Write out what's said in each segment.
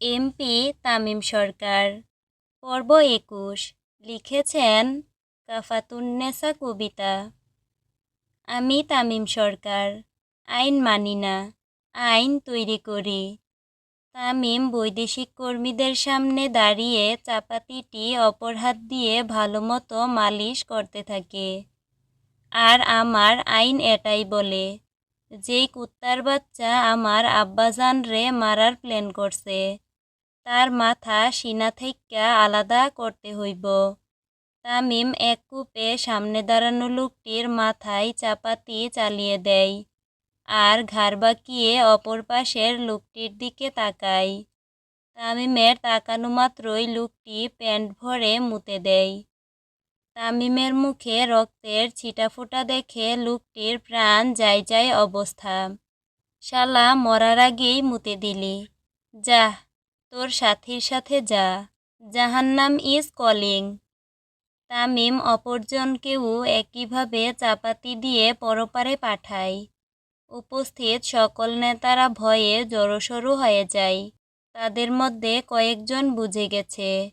MP Tamim সরকার। পর্ব একুশ, লিখেছেন কাফাতুন্নেসা কবিতা। আমি তামিম সরকার, আইন মানি না, আইন তৈরি করি। তামিম বৈদেশিক কর্মীদের সামনে দাঁড়িয়ে চাপাতিটি অপর হাত দিয়ে ভালো মতো মালিশ করতে থাকে। আর আমার আইন এটাই বলে, যেই কুত্তার বাচ্চা আমার আব্বাজান রে মারার প্ল্যান করছে তার মাথা সিনা থেইক্কা আলাদা করতে হইব। তামিম এক কূপে সামনে দাঁড়ানো লোকটির মাথায় চাপাতি চালিয়ে দেয় আর ঘাড় বাঁকিয়ে অপর পাশের লোকটির দিকে তাকায়। তামিমের তাকানো মাত্রই লোকটি প্যান্ট ভরে মুতে দেয়। তামিমের মুখে রক্তের ছিটাফোঁটা দেখে লোকটির প্রাণ যায় যায় অবস্থা। শালা মরার আগেই মুতে দিলি। যা তোর সাথীর সাথে যা। জাহান্নাম ইজ কলিং। তামিম অপরজনকেও একইভাবে চাপাতি দিয়ে পরপারে পাঠায়। উপস্থিত সকল নেতারা ভয়ে জড়সড় হয়ে যায়। তাদের মধ্যে কয়েকজন বুঝে গেছে।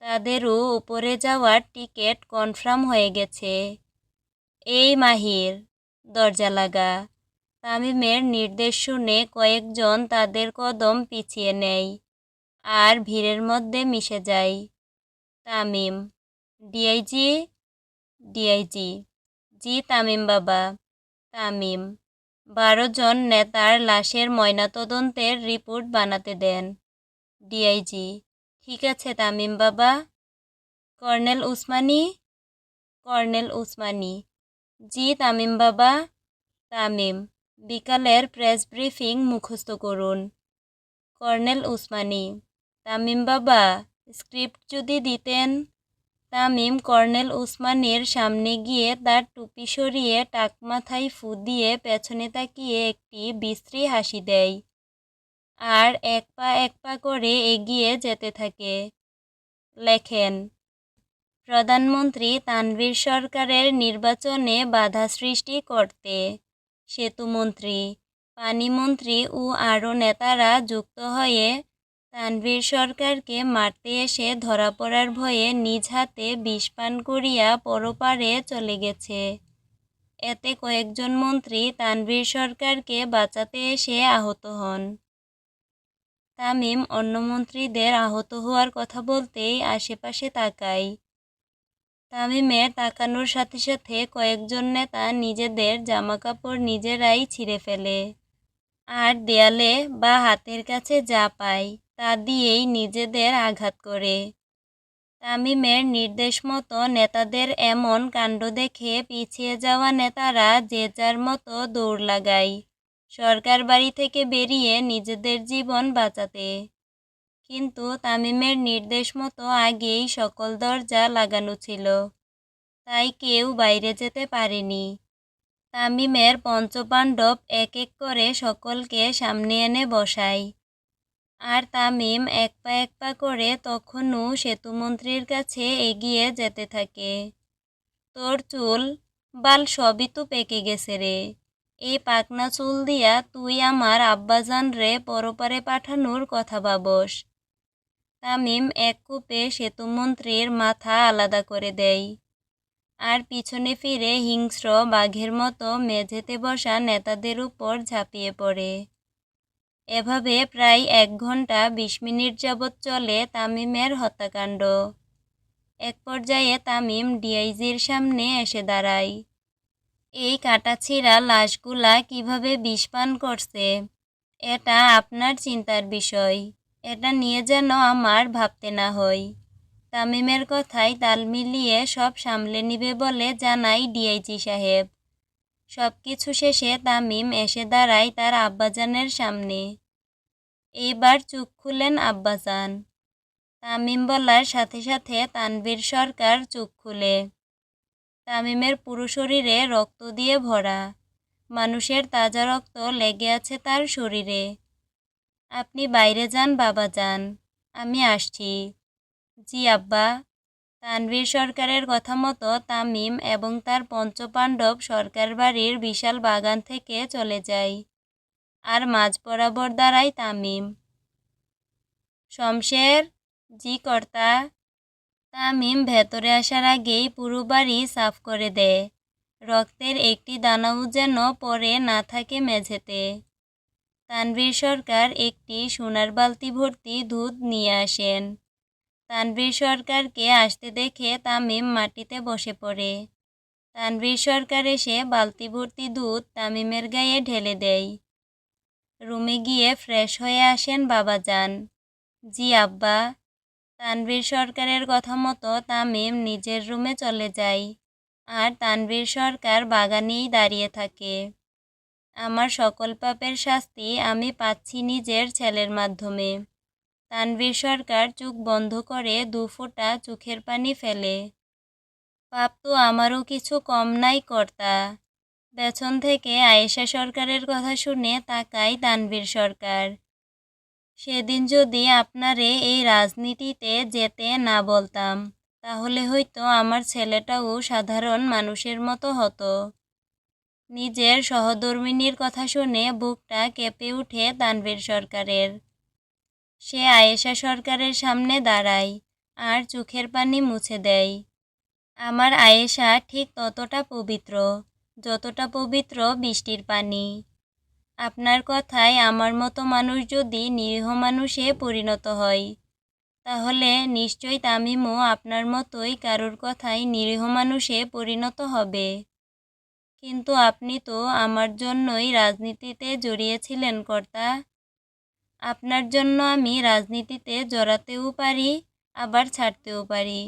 তাদেরও উপরে যাওয়ার টিকিট কনফার্ম হয়ে গেছে। এই মাহির, দরজা লাগা। তামিমের নির্দেশ শুনে কয়েকজন তাদের কদম পিছিয়ে নেয়। আর ভিড়ের মধ্যে মিশে যায় তামিম ডিআইজি ডিআইজি জি তামিম বাবা, তামিম। বারো জন নেতার লাশের ময়নাতদন্তের রিপোর্ট বানাতে দেন। ডিআইজি ঠিক আছে তামিম বাবা। কর্নেল উসমানি কর্নেল উসমানি, জি তামিম বাবা। তামিম, বিকালের প্রেস ব্রিফিং মুখস্থ করুন। কর্নেল উসমানি তামিম বাবা, স্ক্রিপ্ট যদি দিতেন? তামিম কর্নেল উসমানের সামনে গিয়ে তার টুপি সরিয়ে টাক মাথায় ফু দিয়ে পেছনে তাকিয়ে একটি বিশ্রী হাসি দেয়। আর এক পা এক পা করে এগিয়ে যেতে থাকে। লেখেন, প্রধানমন্ত্রী তানভীর সরকারের নির্বাচনে বাধা সৃষ্টি করতে সেতুমন্ত্রী, পানিমন্ত্রী ও আরও নেতারা যুক্ত হয়ে তানভীর সরকারকে মারতে এসে ধরা পড়ার ভয়ে নিজ হাতে বিষ পান করিয়া পরপারে চলে গেছে। এতে কয়েকজন মন্ত্রী তানভীর সরকারকে বাঁচাতে এসে আহত হন। তামিম অন্য মন্ত্রীদের আহত হওয়ার কথা বলতেই আশেপাশে তাকায়। তামিমের তাকানোর সাথে সাথে কয়েকজন নেতা নিজেদের জামাকাপড় নিজেরাই ছিঁড়ে ফেলে। আর দেয়ালে বা হাতের কাছে যা পায় তা দিয়েই নিজেদের আঘাত করে। তামিমের নির্দেশ মতো নেতাদের এমন কাণ্ড দেখে পিছিয়ে যাওয়া নেতারা যে যার মতো দৌড় লাগায়, সরকার বাড়ি থেকে বেরিয়ে নিজেদের জীবন বাঁচাতে। কিন্তু তামিমের নির্দেশ মতো আগেই সকল দরজা লাগানো ছিল। তাই কেউ বাইরে যেতে পারেনি। তামিমের পঞ্চপাণ্ডব এক এক করে সকলকে সামনে এনে বসায়। আর তামিম এক পা এক পা করে তখনও সেতুমন্ত্রীর কাছে এগিয়ে যেতে থাকে। তোর চুল, বাল সবই তো পেকে গেছে রে। এই পাকনা চুল দিয়া তুই আমার আব্বাজান রে পরপারে পাঠানোর কথা ভাবস। তামিম এক কূপে সেতুমন্ত্রীর মাথা আলাদা করে দেয়। আর পিছনে ফিরে হিংস্র বাঘের মতো মেঝেতে বসা নেতাদের উপর ঝাঁপিয়ে পড়ে। এভাবে প্রায় এক ঘণ্টা বিশ মিনিট যাবৎ চলে তামিমের হত্যাকাণ্ড। এক পর্যায়ে তামিম ডিআইজির সামনে এসে দাঁড়ায়। এই কাটাছিড়া লাশগুলা কীভাবে বিষ পান করছে? এটা আপনার চিন্তার বিষয়। এটা নিয়ে যেন আমার ভাবতে না হয়। তামিমের কথায় তাল মিলিয়ে সব সামলে নিবে বলে জানাই ডিআইজি সাহেব। সব কিছু শেষে তামিম এসে দাঁড়ায় তার আব্বাজানের সামনে। এইবার চোখ খুলেন আব্বাজান। তামিম বলার সাথে সাথে তানভীর সরকার চোখ খুলে। তামিমের পুরো শরীরে রক্ত দিয়ে ভরা। মানুষের তাজা রক্ত লেগে আছে তার শরীরে। আপনি বাইরে যান, বাবা যান। আমি আসছি। জি, আব্বা। তানভীর সরকারের কথা মতো তামিম এবং তার পঞ্চপাণ্ডব সরকার বাড়ির বিশাল বাগান থেকে চলে যায়। আর মাঝ বরাবর দাঁড়ায় তামিম। শমশের, জি কর্তা, তামিম ভেতরে আসার আগেই পুরো বাড়ি সাফ করে দেয়। রক্তের একটি দানাও যেন পরে না থাকে মেঝেতে। তানভীর সরকার একটি সোনার বালতি ভর্তি দুধ নিয়ে আসেন। তানভীর সরকারকে আসতে দেখে তামিম মাটিতে বসে পড়ে। তানভীর সরকার এসে বালতি ভর্তি দুধ তামিমের গায়ে ঢেলে দেয়। রুমে গিয়ে ফ্রেশ হয়ে আসেন বাবা যান জি আব্বা। তানভীর সরকারের কথা মতো তামিম নিজের রুমে চলে যায়। আর তানভীর সরকার বাগানেই দাঁড়িয়ে থাকে। আমার সকল পাপের শাস্তি আমি পাচ্ছি নিজের ছেলের মাধ্যমে। তানভীর সরকার চোখ বন্ধ করে দু ফোঁটা চোখের পানি ফেলে। পাপ তো আমারও কিছু কম নাই কর্তা। পেছন থেকে আয়েশা সরকারের কথা শুনে তাকাই তানভীর সরকার। সেদিন যদি আপনারে এই রাজনীতিতে যেতে না বলতাম, তাহলে হয়তো আমার ছেলেটাও সাধারণ মানুষের মতো হতো। নিজের সহধর্মিনীর কথা শুনে বুকটা কেঁপে উঠে তানভীর সরকারের। সে আয়েশা সরকারের সামনে দাঁড়ায় আর চোখের পানি মুছে দেয়। আমার আয়েশা ঠিক ততটা পবিত্র, যতটা পবিত্র বৃষ্টির পানি। আপনার কথায় আমার মতো মানুষ যদি নিরীহ মানুষে পরিণত হয়, তাহলে নিশ্চয়ই তামিমও আপনার মতোই কারোর কথায় নিরীহ মানুষে পরিণত হবে। কিন্তু আপনি তো আমার জন্যই রাজনীতিতে জড়িয়েছিলেন কর্তা। আপনার জন্য আমি রাজনীতিতে জড়াতেও পারি, আবার ছাড়তেও পারি।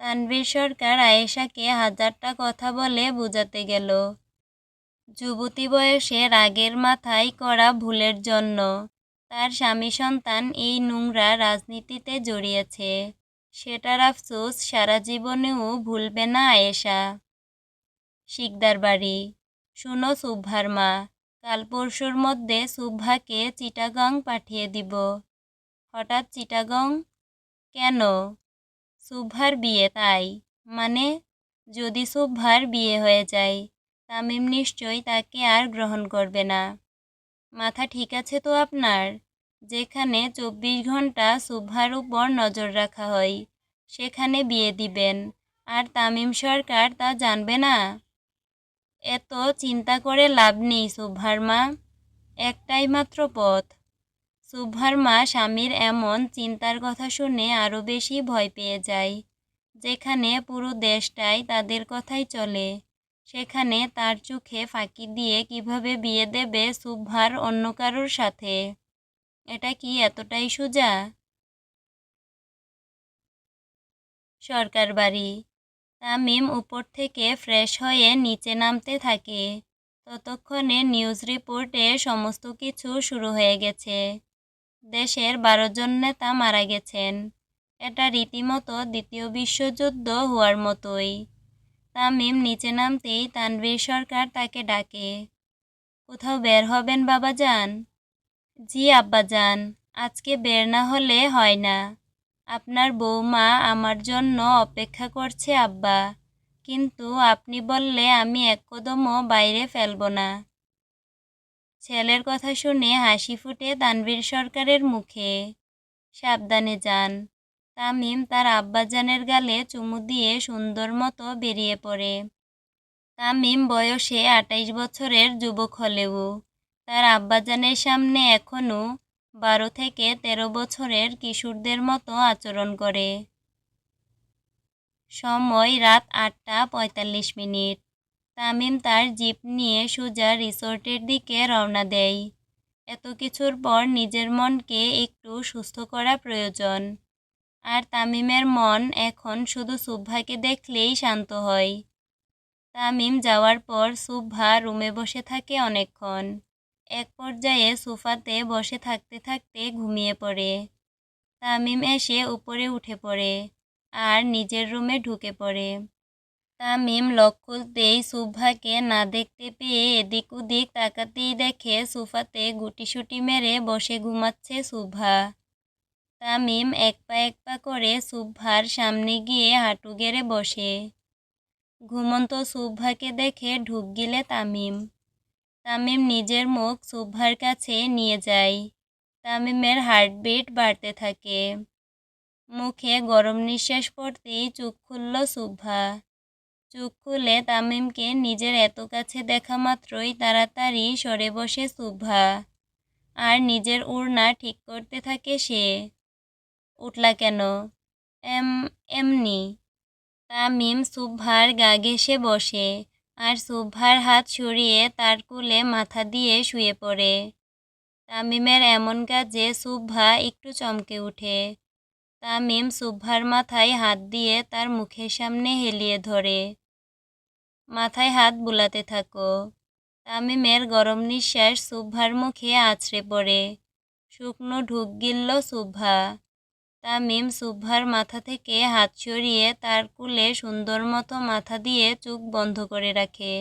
তানভীর সরকার আয়েশাকে হাজারটা কথা বলে বোঝাতে গেল। যুবতী বয়সে রাগের মাথায় করা ভুলের জন্য তার স্বামী সন্তান এই নোংরা রাজনীতিতে জড়িয়েছে। সেটার আফসোস সারা জীবনেও ভুলবে না আয়েশা। শিকদার বাড়ি, শুনো সুভার মা। কাল পরশুর মধ্যে সুভাকে চিটাগং পাঠিয়ে দিব। হঠাৎ চিটাগং, কেন? সুভার বিয়ে তাই। মানে যদি সুভার বিয়ে হয়ে যায়, তামিম নিশ্চয়ই তাকে আর গ্রহণ করবে না। মাথা ঠিক আছে তো আপনার? যেখানে চব্বিশ ঘণ্টা সুভার উপর নজর রাখা হয়, সেখানে বিয়ে দিবেন। আর তামিম সরকার তা জানবে না? এত চিন্তা করে লাভ নেই সুভার মা একটাই মাত্র পথ। সুভার মা স্বামীর এমন চিন্তার কথা শুনে আরও বেশি ভয় পেয়ে যায়, যেখানে পুরো দেশটাই তাদের কথাই চলে। সেখানে তার চোখে ফাঁকি দিয়ে কীভাবে বিয়ে দেবে সুভার অন্য কারোর সাথে? এটা কি এতটাই সোজা? সরকার বাড়ি। তামিম উপর থেকে ফ্রেশ হয়ে নিচে নামতে থাকে। ততক্ষণে নিউজ রিপোর্টে সমস্ত কিছু শুরু হয়ে গেছে। দেশের বারো জন নেতা মারা গেছেন। এটা রীতিমতো দ্বিতীয় বিশ্বযুদ্ধ হওয়ার মতোই। তামিম নিচে নামতেই তানভীর সরকার তাকে ডাকে। কোথাও বের হবেন বাবা যান জি আব্বা যান আজকে বের না হলে হয় না। আপনার বৌমা আমার জন্য অপেক্ষা করছে, আব্বা। কিন্তু আপনি বললে আমি এক কদমও বাইরে ফেলব না। ছেলের কথা শুনে হাসি ফুটে তানভীর সরকারের মুখে। সাবধানে যান। তামিম তার আব্বাজানের গালে চুমু দিয়ে সুন্দর মতো বেরিয়ে পড়ে। তামিম বয়সে আটাইশ বছরের যুবক হলেও, তার আব্বাজানের সামনে এখনও বারো থেকে তেরো বছরের কিশোরদের মতো আচরণ করে। সময় রাত আটটা পঁয়তাল্লিশ মিনিট। তামিম তার জিপ নিয়ে সোজা রিসোর্টের দিকে রওনা দেয়। এত কিছুর পর নিজের মনকে একটু সুস্থ করা প্রয়োজন। আর তামিমের মন এখন শুধু সুভাকে দেখলেই শান্ত হয়। তামিম যাওয়ার পর সুভা রুমে বসে থাকে অনেকক্ষণ। এক পর্যায়ে সোফাতে বসে থাকতে থাকতে ঘুমিয়ে পড়ে। তামিম এসে উপরে উঠে পড়ে আর নিজের রুমে ঢুকে পড়ে। তামিম লক খুলতেই সুভাকে না দেখতে পেয়ে এদিক ওদিক তাকাতেই দেখে সোফাতে গুটিসুটি মেরে বসে ঘুমাচ্ছে সুভা তামিম এক পা এক পা করে সুভার সামনে গিয়ে হাঁটু গেড়ে বসে। ঘুমন্ত সুভাকে দেখে ঢুক গিলে তামিম। তামিম নিজের মুখ সুভার কাছে নিয়ে যায়। তামিমের হার্টবিট বাড়তে থাকে। মুখে গরম নিঃশ্বাস পড়তেই চোখ খুলল শুভ্রা চোখ খুলে তামিমকে নিজের এত কাছে দেখা মাত্রই তাড়াতাড়ি সরে বসে শুভ্রা আর নিজের ওড়না ঠিক করতে থাকে সে। উঠলা কেন? এম, এমনি। তামিম শুভ্রার গা ঘেসে বসে। আর শুভ্রার হাত সরিয়ে তার কোলে মাথা দিয়ে শুয়ে পড়ে। তামিমের এমন কাজে শুভ্রা একটু চমকে ওঠে তামিম সুভার মাথায় হাত দিয়ে তার মুখের সামনে হেলিয়ে ধরে। মাথায় হাত বুলাতে থাকো। তামিমের গরম নিঃশ্বাস সুভার মুখে আছড়ে পড়ে। শুকনো ঢুক গিলল শুভ্রা তামিম শুভ্রার মাথা থেকে হাত সরিয়ে তার কুলে সুন্দর মতো মাথা দিয়ে চোখ বন্ধ করে রাখে।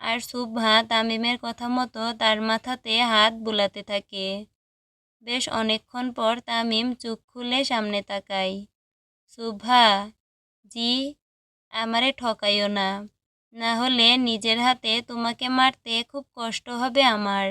আর শুভ্রা তামিমের কথা মতো তার মাথাতে হাত বুলাতে থাকে। বেশ অনেকক্ষণ পর তামিম চোখ খুলে সামনে তাকায়। শুভ্রা জি, আমারে ঠকাইও না। না হলে নিজের হাতে তোমাকে মারতে খুব কষ্ট হবে আমার।